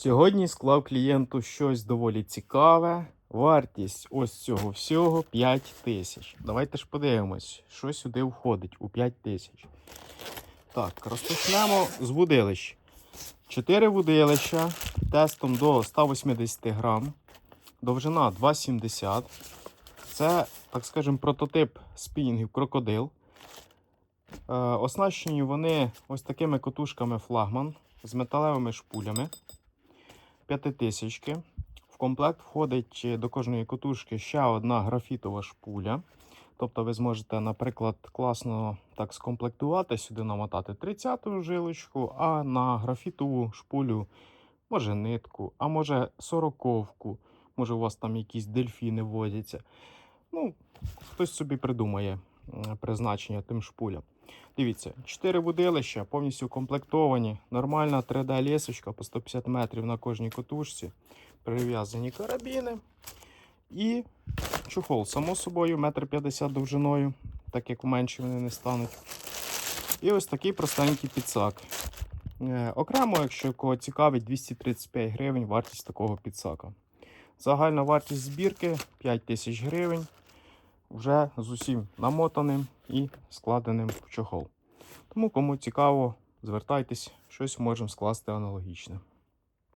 Сьогодні склав клієнту щось доволі цікаве. Вартість ось цього всього 5 тисяч. Давайте ж подивимось, що сюди входить у 5 тисяч. Так, розпочнемо з вудилищ. 4 вудилища тестом до 180 грам. Довжина 2,70. Це, так скажемо, прототип спінінгів крокодил. Е, оснащені вони ось такими котушками флагман з металевими шпулями. П'ятитисячки. В комплект входить до кожної котушки ще одна графітова шпуля. Тобто ви зможете, наприклад, класно так скомплектувати, сюди намотати 30-ту жилочку, а на графітову шпулю може нитку, а може 40-ку, може у вас там якісь дельфіни водяться. Ну, хтось собі придумає призначення тим шпулям. Дивіться, 4 будилища повністю укомплектовані. Нормальна 3D-лісочка по 150 метрів на кожній котушці. Прив'язані карабіни. І чохол, само собою, 1,50 м довжиною, так як менші вони не стануть. І ось такий простенький підсак. Е, окремо, якщо кого цікавить, 235 гривень вартість такого підсака. Загальна вартість збірки 5 тисяч гривень. Вже з усім намотаним і складеним в чохол. Тому, кому цікаво, звертайтесь, щось можемо скласти аналогічне.